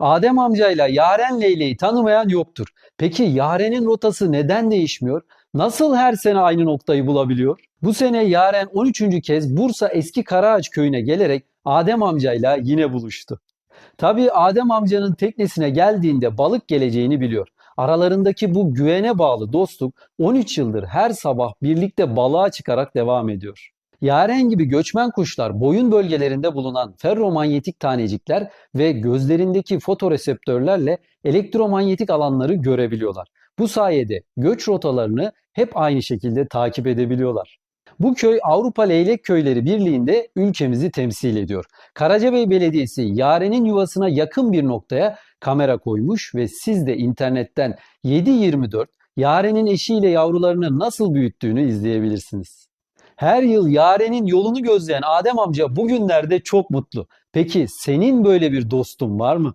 Adem amcayla Yaren Leyle'yi tanımayan yoktur. Peki Yaren'in rotası neden değişmiyor? Nasıl her sene aynı noktayı bulabiliyor? Bu sene Yaren 13. kez Bursa Eski Karaağaç köyüne gelerek Adem amcayla yine buluştu. Tabii Adem amcanın teknesine geldiğinde balık geleceğini biliyor. Aralarındaki bu güvene bağlı dostluk 13 yıldır her sabah birlikte balığa çıkarak devam ediyor. Yaren gibi göçmen kuşlar boyun bölgelerinde bulunan ferromanyetik tanecikler ve gözlerindeki fotoreseptörlerle elektromanyetik alanları görebiliyorlar. Bu sayede göç rotalarını hep aynı şekilde takip edebiliyorlar. Bu köy Avrupa Leylek Köyleri Birliği'nde ülkemizi temsil ediyor. Karacabey Belediyesi Yaren'in yuvasına yakın bir noktaya kamera koymuş ve siz de internetten 7/24 Yaren'in eşiyle yavrularını nasıl büyüttüğünü izleyebilirsiniz. Her yıl Yaren'in yolunu gözleyen Adem amca bugünlerde çok mutlu. Peki senin böyle bir dostun var mı?